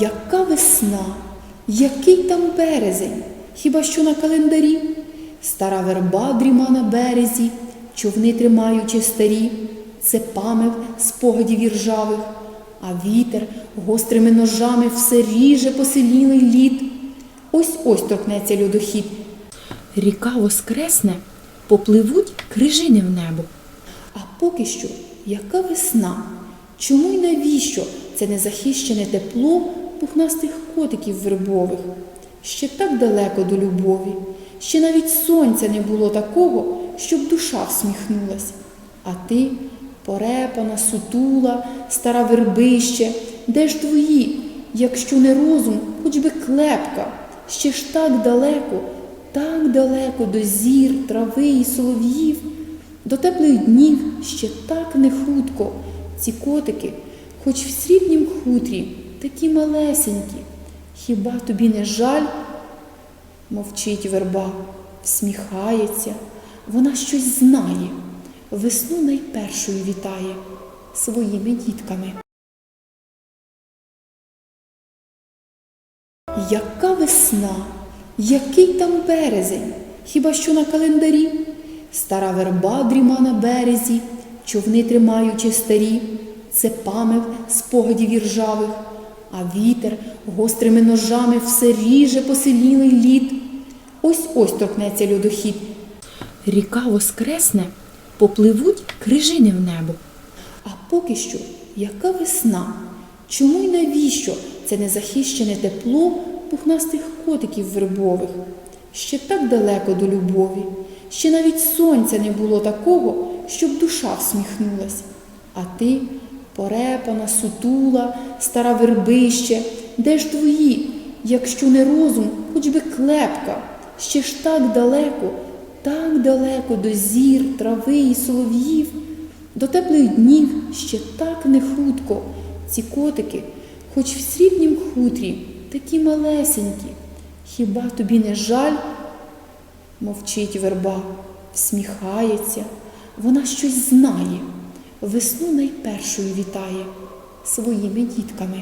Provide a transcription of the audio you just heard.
Яка весна, який там березень, хіба що на календарі? Стара верба дріма на березі, човни тримаючи старі, це пам'ять спогадів іржавих, а вітер гострими ножами все ріже посилілий лід. Ось ось торкнеться льодохід. Ріка воскресне, попливуть крижини в небо. А поки що, яка весна? Чому й навіщо це незахищене тепло пухнастих котиків вербових? Ще так далеко до любові, ще навіть сонця не було такого, щоб душа всміхнулась. А ти, порепана, сутула, стара вербище, де ж твої, якщо не розум, хоч би клепка, ще ж так далеко, так далеко до зір, трави і солов'їв. До теплих днів ще так не хутко. Ці котики, хоч в срібнім хутрі, такі малесенькі. Хіба тобі не жаль? Мовчить верба, всміхається, вона щось знає, весну найпершою вітає своїми дітками. Яка весна, який там березень, хіба що на календарі? Стара верба дріма на березі, човни тримаючи старі, це пам'ять спогадів іржавих, а вітер гострими ножами все ріже посилілий лід. Ось ось торкнеться льодохід. Ріка воскресне, попливуть крижини в небо. А поки що, яка весна? Чому й навіщо це незахищене тепло пухнастих котиків вербових? Ще так далеко до любові, ще навіть сонця не було такого, щоб душа всміхнулась. А ти, порепана, сутула, стара вербище, де ж твої, якщо не розум, хоч би клепка, ще ж так далеко, так далеко до зір, трави і солов'їв. До теплих днів ще так не хутко. Ці котики, хоч в срібнім хутрі, такі малесенькі. Хіба тобі не жаль? Мовчить верба, всміхається, вона щось знає, весну найпершою вітає своїми дітками.